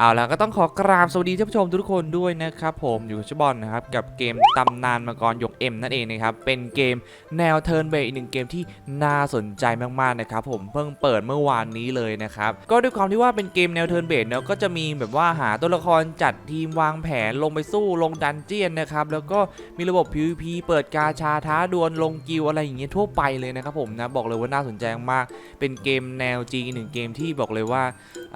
เอาละก็ต้องขอกราบสวัสดีท่านผู้ชมทุกคนด้วยนะครับผมอยู่กับชบอลนะครับกับเกมตำนานมังกรยกเอ็มนั่นเองนะครับเป็นเกมแนวเทิร์นเบย์อีกหนึ่งเกมที่น่าสนใจมากๆนะครับผมเพิ่งเปิดเมื่อวานนี้เลยนะครับก็ด้วยความที่ว่าเป็นเกมแนวเทิร์นเบย์เนาะก็จะมีแบบว่าหาตัวละครจัดทีมวางแผนลงไปสู้ลงดันเจียนนะครับแล้วก็มีระบบ PVP เปิดกาชาท้าดวลลงกิวอะไรอย่างเงี้ยทั่วไปเลยนะครับผมนะบอกเลยว่าน่าสนใจมากเป็นเกมแนวจีหนึ่งเกมที่บอกเลยว่า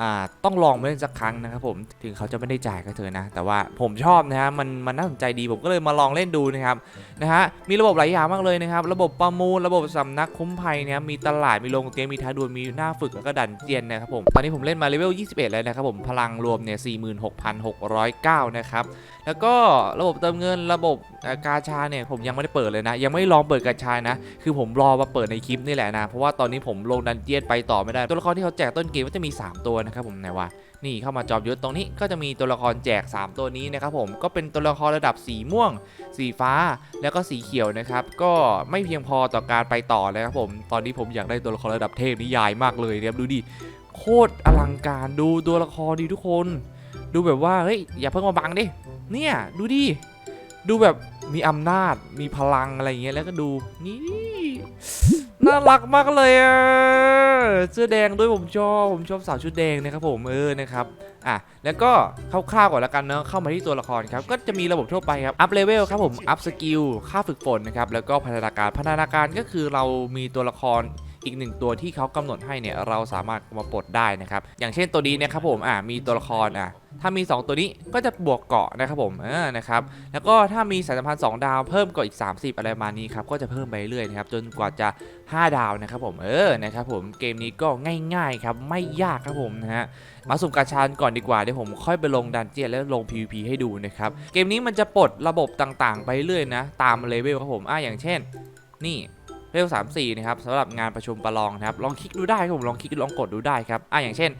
อ่าต้องลองมาเล่นสักครั้งนะครับผมถึงเขาจะไม่ได้จ่ายก็เถอะนะ แต่ว่าผมชอบนะฮะมันมันน่าสนใจดีผมก็เลยมาลองเล่นดูนะครับนะฮะมีระบบหลายอย่างมากเลยนะครับระบบประมูลระบบสำนักคุ้มภัยเนะครับมีตลาดมีโรงเตียมมีท้าดวลมีหน้าฝึกแล้วก็ดันเจียนนะครับผมตอนนี้ผมเล่นมาเลเวล21แล้วนะครับผมพลังรวมเนี่ย46,609นะครับแล้วก็ระบบเติมเงินระบบกาชาเนี่ยผมยังไม่ได้เปิดเลยนะ ยังไม่ลองเปิดกาชานะ คือผมรอมาเปิดในคลิปนี่แหละนะ เพราะว่าตอนนี้ผมลงดันเจียนไปต่อไม่ได้ ตัวละครที่เขาแจกต้นเกมก็จะมี 3 ตัวนะครับผมไหนวะ นี่เข้ามาจอมยุทธตรงนี้ก็จะมีตัวละครแจก 3 ตัวนี้นะครับผมก็เป็นตัวละครระดับสีม่วง สีฟ้าแล้วก็สีเขียวนะครับ ก็ไม่เพียงพอต่อการไปต่อเลยครับผม ตอนนี้ผมอยากได้ตัวละครระดับเทพนิยายมากเลยนะครับดูดิโคตรอลังการดูตัวละครดีทุกคน ดูแบบว่าเฮ้ยอย่าเพิ่งมาบังดิเนี่ยดูดิดูแบบมีอำนาจมีพลังอะไรอย่างเงี้ยแล้วก็ดูนี่ น่ารักมากเลยอะเสื้อแดงด้วยผมชอบผมชอบสาวชุดแดงนะครับผมเออนะครับอะแล้วก็คร่าวๆก่อนแล้วกันเนาะเข้ามาที่ตัวละครครับก็จะมีระบบทั่วไปครับอัพเลเวลครับผมอัพสกิลค่าฝึกฝนนะครับแล้วก็พัฒนาการพัฒนาการก็คือเรามีตัวละคร อีกหนึ่งตัวที่เขากำหนดให้เนี่ยเราสามารถมาปลดได้นะครับอย่างเช่นตัวนี้นะครับผมอะมีตัวละครอะถ้ามี 2 ตัวนี้ก็จะบวกเกาะนะครับผมเออนะครับแล้วก็ถ้ามีสายสัมพันธ์2ดาวเพิ่มเกาะอีก 30 อะไรประมาณนี้ครับก็จะเพิ่มไปเรื่อยๆนะครับจนกว่าจะ 5 ดาวนะครับผมเออนะครับผมเกมนี้ก็ง่ายๆครับไม่ยากครับผมนะฮะมาสุ่มกาชานก่อนดีกว่าเดี๋ยวผมค่อยไปลงดันเจียนแล้วลง PVP ให้ดูนะครับเกมนี้มันจะปลดระบบต่างๆ ไปเรื่อยนะตามเลเวลครับผมอะอย่างเช่น นี่ เลเวล34นะครับสำหรับงานประชุมประลองนะครับลองคลิกดูได้ครับผมลองคลิกลองกดดูได้ครับอะอย่างเช่น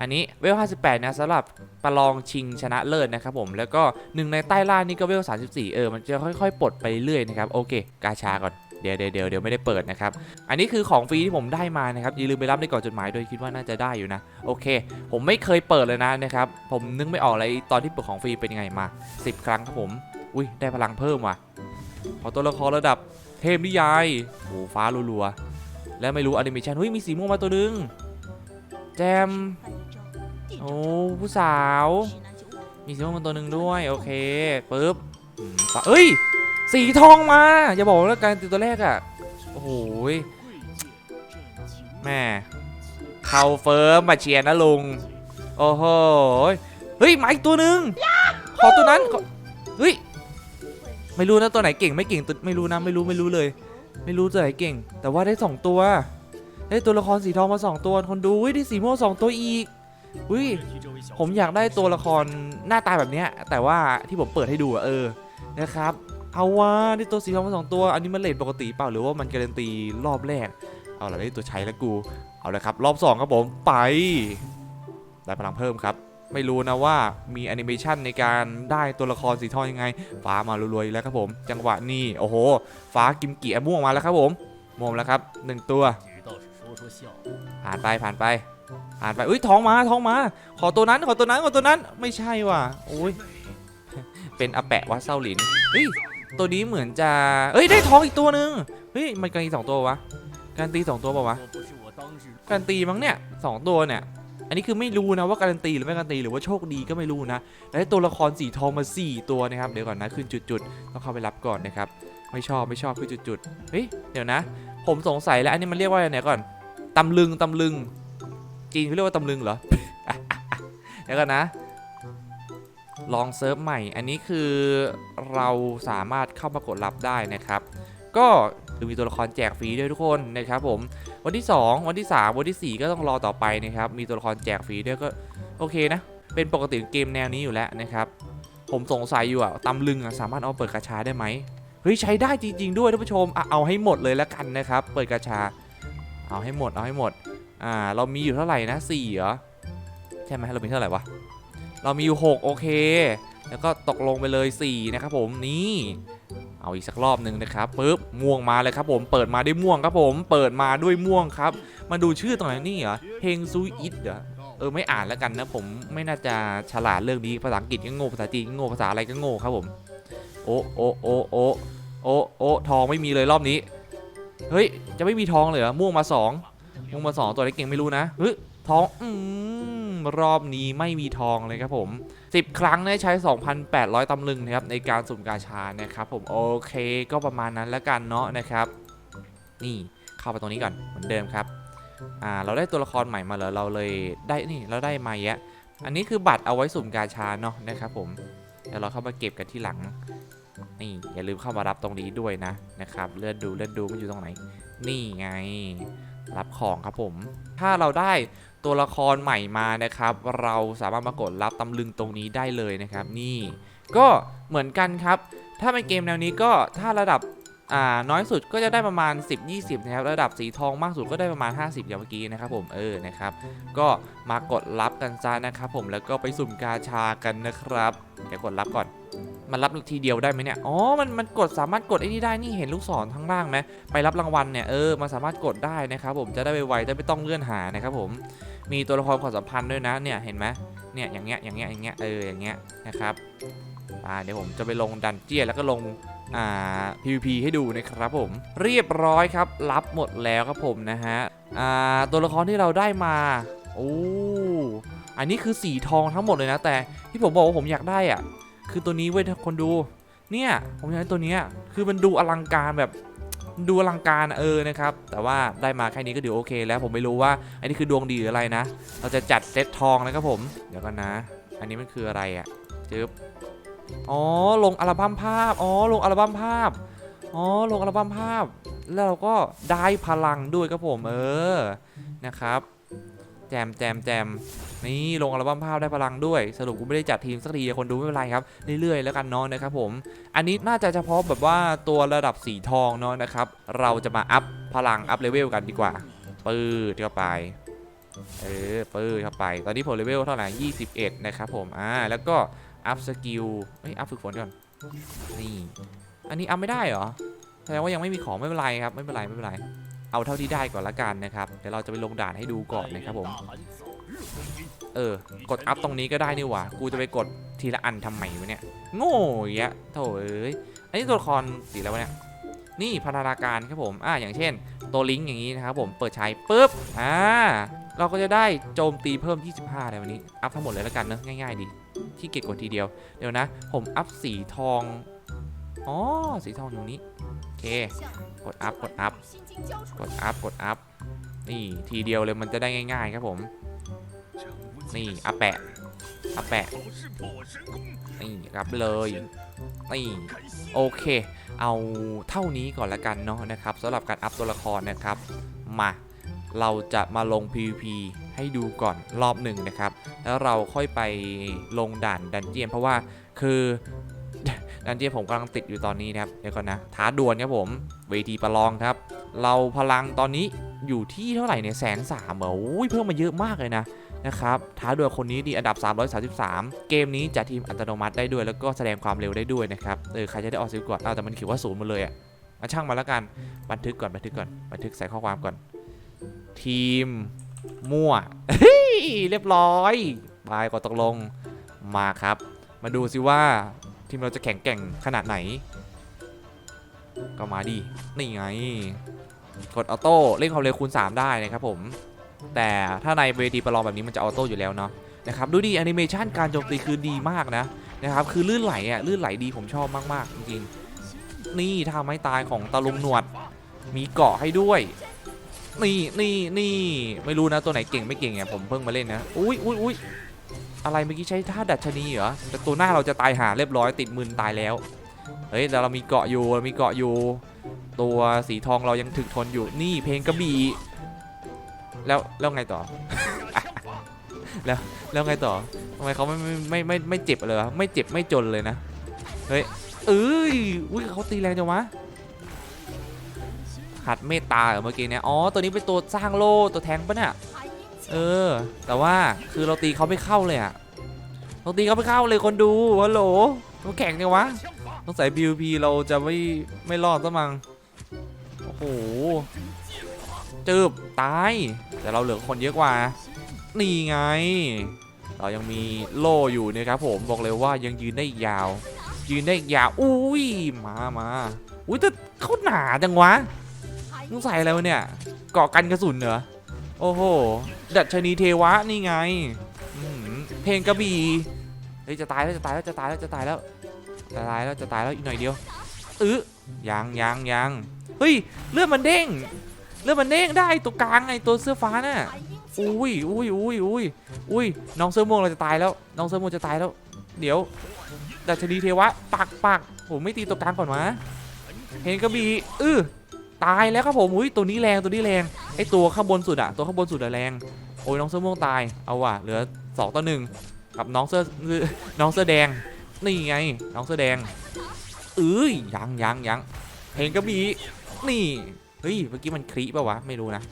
อันนี้เวล 58 นะสำหรับประลองชิงชนะเลิศนะครับผมแล้วก็หนึ่งในใต้ล่างนี่ก็เวล 34 เออมันจะค่อยๆปลดไปเรื่อยนะครับโอเค กาชาก่อนเดี๋ยวเดี๋ยวเดี๋ยวเดี๋ยวไม่ได้เปิดนะครับ อันนี้คือของฟรีที่ผมได้มานะครับอย่าลืมไปรับในก่องจดหมายโดยคิดว่าน่าจะได้อยู่นะ โอเค ผมไม่เคยเปิดเลยนะนะครับ ผมนึกไม่ออกเลยตอนที่เปิดของฟรีเป็นยังไงมา 10 ครั้งครับผม อุ้ยได้พลังเพิ่มว่ะ ขอตัวละครระดับ เทพนิยายโอ้ฟ้ารัวๆ แล้วไม่รู้อนิเมชันเฮ้ย มีสีม่วงมาตัวหนึง แจม โอ้ผู้สาว มีสีม่วงมาตัวหนึ่งด้วย โอเคปึ๊บเอ้ย สีทองมา อย่าบอกว่าการตีตัวแรกอะโอ้โหแม่เข้าเฟิร์มมาเชียร์นะลุง โอ้โห เฮ้ยมาอีกตัวหนึ่งขอตัวนั้นเฮ้ย ไม่รู้นะตัวไหนเก่งไม่เก่งตัวไม่รู้นะไม่รู้ไม่รู้เลย ไม่รู้ตัวไหนเก่ง แต่ว่าได้สองตัวได้ตัวละครสีทองมาสองตัวคนดูเฮ้ยได้สีม่วงสองตัวอีกอุ้ยผมอยากได้ตัวละครหน้าตาแบบเนี้ยแต่ว่าที่ผมเปิดให้ดูเออนะครับเอาว่าได้ตัวสีทองมาสองตัว อันนี้มันเลทปกติเปล่าหรือว่ามันการันตีรอบแรก เอาละได้ตัวใช้แล้วกูเอาลยครับ รอบสองครับผมไป ได้พลังเพิ่มครับ ไม่รู้นะว่ามีแอนิเมชันในการได้ตัวละครสีทองยังไง ฟ้ามารวยๆแล้วครับผม จังหวะนี้โอ้โห ฟ้ากิมกี่ม่วงมาแล้วครับผมม่วงแล้วครับหนึ่งตัว ผ่านไปผ่านไปผ่านไปอุ้ยท้องมาท้องมา ขอตัวนั้นขอตัวนั้นขอตัวนั้นไม่ใช่ว่ะโอ้ยเป็นอแปะวัดเซาหลินเฮ้ยตัวนี้เหมือนจะเอ้ยได้ท้องอีกตัวนึงเฮ้ยมันการตีสองตัววะการตีสองตัวป่าวะการตีมั้งเนี่ยสองตัวเนี่ย อันนี้คือไม่รู้นะว่าการันตีหรือไม่การันตีหรือว่าโชคดีก็ไม่รู้นะแล้วตัวละครสีทองมาสี่ตัวนะครับเดี๋ยวก่อนนะขึ้นจุดๆต้องเข้าไปรับก่อนนะครับไม่ชอบไม่ชอบขึ้นจุดๆเฮ้ยเดี๋ยวนะ ผมสงสัยแล้วอันนี้มันเรียกว่าอะไรเนี่ยก่อนตำลึงตำลึง จีนเขาเรียกว่าตำลึงเหรอเดี๋ยวก่อนนะ ลองเซิร์ฟใหม่ อันนี้คือเราสามารถเข้ามากดรับได้นะครับ ก็ จะมีตัวละครแจกฟรีด้วยทุกคนนะครับผมวันที่ 2 วันที่ 3 วันที่ 4 ก็ต้องรอต่อไปนะครับมีตัวละครแจกฟรีด้วยก็โอเคนะ เป็นปกติเกมแนวนี้อยู่แล้วนะครับผมสงสัยอยู่อะตำลึงอะสามารถเอาเปิดกาชาได้ไหมเฮ้ยใช้ได้จริง ๆ ด้วยท่านผู้ชมเอาให้หมดเลยแล้วกันนะครับ เปิดกาชา เอาให้หมดเอาให้หมดอ่าเรามีอยู่เท่าไหร่นะสี่เหรอใช่ไหมเรามีเท่าไหร่วะเรามีอยู่หกโอเค แล้วก็ตกลงไปเลยสี่นะครับผมนี่ เอาอีกสักรอบหนึ่งนะครับปึ๊บม่วงมาเลยครับผมเปิดมาด้วยม่วงครับผม เปิดมาด้วยม่วงครับ มาดูชื่อตรงไหนนี่เหรอเฮงซูอิดเหรอเออไม่อ่านแล้วกันนะผมไม่น่าจะฉลาดเรื่องนี้ภาษาอังกฤษก็โง่ภาษาจีนก็โง่ภาษาอะไรก็โง่ครับผม โอะโอะโอะโอะโอะโอะทองไม่มีเลยรอบนี้ เฮ้ย จะไม่มีทองเลยเหรอม่วงมาสองม่วงมาสองตัวเล็กเก่งไม่รู้นะเฮ้ยทองอืม รอบนี้ไม่มีทองเลยครับผม 10 ครั้งได้ใช้ 2,800 ตำลึงนะครับในการสุ่มกาชานะครับผมโอเคก็ประมาณนั้นแล้วกันเนาะนะครับ นี่เข้าไปตรงนี้ก่อนเหมือนเดิมครับอ่าเราได้ตัวละครใหม่มาเหรอเราเลยได้นี่เราได้มาแยะ อันนี้คือบัตรเอาไว้สุ่มกาชาเนาะนะครับผมเดี๋ยวเราเข้ามาเก็บกันที่หลังนี่อย่าลืมเข้ามารับตรงนี้ด้วยนะนะครับเลื่อนดูเลื่อนดูมันอยู่ตรงไหน นี่ไง รับของครับผม ถ้าเราได้ตัวละครใหม่มานะครับ เราสามารถมากดรับตำลึงตรงนี้ได้เลยนะครับ นี่ ก็เหมือนกันครับ ถ้าเป็นเกมแนวนี้ก็ถ้าระดับน้อยสุดก็จะได้ประมาณ 10-20 นะครับ ระดับสีทองมากสุดก็ได้ประมาณ 50 อย่างเมื่อกี้นะครับผมเออนะครับ ก็มากดรับกันซะนะครับผมแล้วก็ไปสุ่มกาชากันนะครับ เดี๋ยวกดรับก่อน มันรับทีเดียวได้ไหมเนี่ย อ๋อ มันมันกดสามารถกดไอ้นี่ได้ นี่เห็นลูกศรข้างล่างไหมไปรับรางวัลเนี่ย เออ มันสามารถกดได้นะครับผม จะได้ไวๆจะไม่ต้องเลื่อนหานะครับผม มีตัวละครความสัมพันธ์ด้วยนะ เนี่ย เห็นไหมเนี่ย อย่างเงี้ย อย่างเงี้ย อย่างเงี้ย เออ อย่างเงี้ยนะครับ อ่า เดี๋ยวผมจะไปลงดันเจี้ยนแล้วก็ลงอ่า PVP ให้ดูนะครับผม เรียบร้อยครับ รับหมดแล้วครับผมนะฮะ อ่า ตัวละครที่เราได้มา โอ้ อันนี้คือสีทองทั้งหมดเลยนะ แต่ที่ผมบอกว่าผมอยากได้อะ คือตัวนี้เว้ยคนดู เนี่ยผมอยากได้ตัวนี้คือมันดูอลังการแบบดูอลังการเออนะครับ แต่ว่าได้มาแค่นี้ก็เดี๋ยวโอเค แล้วผมไม่รู้ว่าอันนี้คือดวงดีหรืออะไรนะ เราจะจัดเซตทองนะครับผม เดี๋ยวกันนะ อันนี้มันคืออะไรอะจึ๊บอ๋อลงอัลบั้มภาพอ๋อลงอัลบั้มภาพอ๋อลงอัลบั้มภาพ แล้วเราก็ได้พลังด้วยครับผมเออนะครับ แจมแจมแจมนี่ลงอัลบั้มภาพได้พลังด้วย สรุปกูไม่ได้จัดทีมสักทีคนดูไม่เป็นไรครับเรื่อยๆแล้วกันเนาะนะครับผม อันนี้น่าจะเฉพาะแบบว่าตัวระดับสีทองเนาะนะครับ เราจะมาอัพพลังอัพเลเวลกันดีกว่า ปืดเข้าไป เออปืดเข้าไป ตอนนี้ผมเลเวลเท่าไหร่21 นะครับผม อ่า แล้วก็อัพสกิลเอ้ยอัพฝึกฝนก่อน นี่ อันนี้อัพไม่ได้เหรอ แสดงว่ายังไม่มีของไม่เป็นไรครับ ไม่เป็นไรไม่เป็นไร เอาเท่าที่ได้ก่อนละกันนะครับเดี๋ยวเราจะไปลงด่านให้ดูก่อนนะครับผม เออ กดอัพตรงนี้ก็ได้นี่หว่า กูจะไปกดทีละอันทำไมวะเนี่ย โง่ยะโถเอ้ย อันนี้ตัวละครสีแล้ววะเนี่ย นี่พัฒนาการครับผม อ่า อย่างเช่น ตัวลิงก์อย่างนี้นะครับผม เปิดใช้ปุ๊บ อ่า เราก็จะได้โจมตีเพิ่ม 25เลยวันนี้ อัพทั้งหมดเลยละกันเนอะง่ายๆดี ที่เก็บกดทีเดียว เดี๋ยวนะ ผมอัพสีทอง อ๋อ สีทองอยู่นี้โอเค กดอัพ กดอัพ กดอัพ กดอัพ นี่ทีเดียวเลยมันจะได้ง่าย ๆ ครับผม นี่อัพแปะอัพแปะ นี่รับเลย นี่โอเค เอาเท่านี้ก่อนละกันเนาะนะครับสำหรับการอัพตัวละครนะครับ มาเราจะมาลง PVP ให้ดูก่อนรอบหนึ่งนะครับ แล้วเราค่อยไปลงด่านดันเจียนเพราะว่าคือ ดันเจียนผมกำลังติดอยู่ตอนนี้นะครับเดี๋ยวก่อนนะท้าดวลครับผมเวทีประลองครับ เราพลังตอนนี้อยู่ที่เท่าไหร่เนี่ยแสนสามเหรอโอ้ยเพิ่มมาเยอะมากเลยนะนะครับท้าดวลคนนี้ดีอันดับ 333 เกมนี้จะทีมอัตโนมัติได้ด้วยแล้วก็แสดงความเร็วได้ด้วยนะครับเออใครจะได้ออกซิลก่อนอ้าวแต่มันเขียนว่าศูนย์หมดเลยอะมาช่างมาแล้วกันบันทึกก่อนบันทึกก่อนบันทึกใส่ข้อความก่อน ทีมมั่วเฮ้ยเรียบร้อยบายกดตกลงมาครับ มาดูสิว่า ทีมเราจะแข็งแกร่งขนาดไหน ก็มาดินี่ไง กดออโต้เร่งความเร็วคูณ 3 ได้นะครับผม แต่ถ้าในเวทีประลองแบบนี้มันจะออโต้อยู่แล้วเนาะนะครับดูดิแอนิเมชันการโจมตีคือดีมากนะนะครับคือลื่นไหลอะลื่นไหลดีผมชอบมากๆจริงๆนี่ท่าไม้ตายของตะลุงหนวด มีเกาะให้ด้วยนี่นี่นี่ไม่รู้นะตัวไหนเก่งไม่เก่งเนี่ยผมเพิ่งมาเล่นนะอุ้ยอุ้ยอุ้ย อะไรเมื่อกี้ใช้ท่าดัชนีเหรอแต่ตัวหน้าเราจะตายหาเรียบร้อยติดมืนตายแล้ว เฮ้ยแต่เรามีเกาะอยู่เรามีเกาะอยู่ ตัวสีทองเรายังถึกทนอยู่นี่เพลงกระบี่แล้วแล้วไงต่อ แล้วแล้วไงต่อทำไมเขาไม่ไม่ไม่ไม่เจ็บเลยไม่เจ็บไม่จนเลยนะ เฮ้ยเอ้ยอุ้ยเขาตีแรงจังวะขัดเมตตาเหรอเมื่อกี้เนี่ยอ๋อตัวนี้เป็นตัวสร้างโล่ตัวแทงปะเนี่ย เออ แต่ว่าคือเราตีเขาไม่เข้าเลยอะเราตีเขาไม่เข้าเลยคนดูฮัลโหลเขาแข่งเนี่ยวะต้องใส่ PVP เราจะไม่ไม่รอดซะมั้งโอ้โหจืบตาย แต่เราเหลือคนเยอะกว่า นี่ไง เรายังมีโล่อยู่นะครับผมบอกเลยว่ายังยืนได้อีกยาว ยืนได้อีกยาวอุ้ยมามาอุ้ยแต่เขาหนาจังวะมึงใส่อะไรวะเนี่ยเกาะกันกระสุนเหรอ โอ้โห ดัชนีเทวะนี่ไง เพลงกระบี่เฮ้ยจะตายแล้วจะตายแล้วจะตายแล้วจะตายแล้วจะตายแล้วจะตายแล้วอีกหน่อยเดียวอื้อยังยังยังเฮ้ยเลือดมันเด้งเลือดมันเด้งได้ตัวกลางไงตัวเสื้อฟ้าน่ะอุ้ยอุ้ยอุ้ยอุ้ยอุ้ยน้องเสื้อม่วงเราจะตายแล้ว น้องเสื้อม่วงจะตายแล้ว เดี๋ยวดัชนีเทวะปักปักผมไม่ตีตัวกลางก่อนวะเห็นกระบี่อื้อ ตายแล้วครับผมอุ้ยตัวนี้แรงตัวนี้แรงไอตัวข้างบนสุดอะตัวข้างบนสุดอะแรงโอ้ยน้องเสื้อม่วงตายเอาว่ะเหลือสองต่อหนึ่งกับน้องเสื้อน้องเสื้อแดงนี่ไงน้องเสื้อแดงเอ้ยยังยังยังเห็นกระบี่นี่เฮ้ยเมื่อกี้มันครีปะวะไม่รู้นะ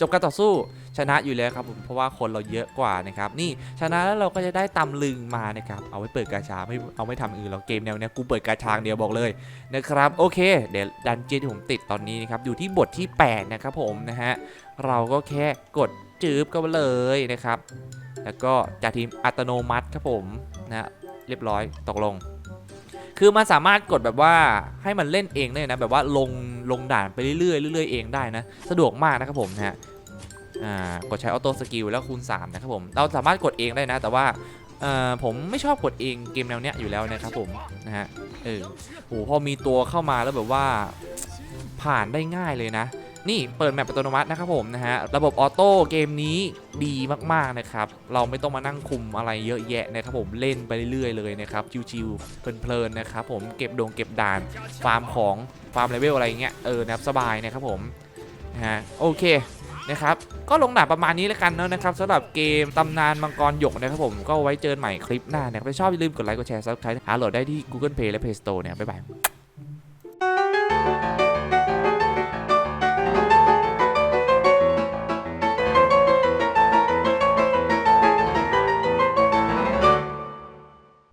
จบการต่อสู้ ชนะอยู่แล้วครับผมเพราะว่าคนเราเยอะกว่านะครับนี่ชนะแล้วเราก็จะได้ตำลึงมานะครับเอาไว้เปิดกาชาไม่เอาไม่ทำอื่นเราเกมแนวเนี้ยกูเปิดกาชางเดียวบอกเลยนะครับโอเคเดี๋ยวดันเจียนที่ผมติดตอนนี้นะครับอยู่ที่บทที่ 8 นะครับผมนะฮะเราก็แค่กดจืบก็เลยนะครับ แล้วก็จากทีมอัตโนมัติครับผมนะเรียบร้อยตกลง คือมันสามารถกดแบบว่าให้มันเล่นเองได้นะแบบว่าลงลงด่านไปเรื่อยๆเรื่อยๆเองได้นะ สะดวกมากนะครับผมนะฮะ กดใช้ออโต้สกิลแล้วคูณ 3 นะครับผม เราสามารถกดเองได้นะ แต่ว่าผมไม่ชอบกดเองเกมแนวเนี้ยอยู่แล้วนะครับผมนะฮะเออโหพอมีตัวเข้ามาแล้วแบบว่าผ่านได้ง่ายเลยนะ นี่เปิดแมปอัตโนมัตินะครับผมนะฮะระบบออโต้เกมนี้ดีมากๆนะครับ เราไม่ต้องมานั่งคุมอะไรเยอะแยะนะครับผมเล่นไปเรื่อยๆเลยนะครับชิวๆเพลินๆนะครับผมเก็บดงเก็บด่านฟาร์มของฟาร์มเลเวลอะไรเงี้ยเออนะครับสบายนะครับผมนะฮะโอเค นะครับก็ลงดาบประมาณนี้แล้วกันเนอะนะครับสำหรับเกมตำนานมังกรหยกนะครับผมก็ไว้เจอกันใหม่คลิปหน้านะครับถ้าชอบอย่าลืมกดไลค์กดแชร์ซับสไครต์หาโหลดได้ที่ Google Play และ Play Store เนี่ยบ๊ายบาย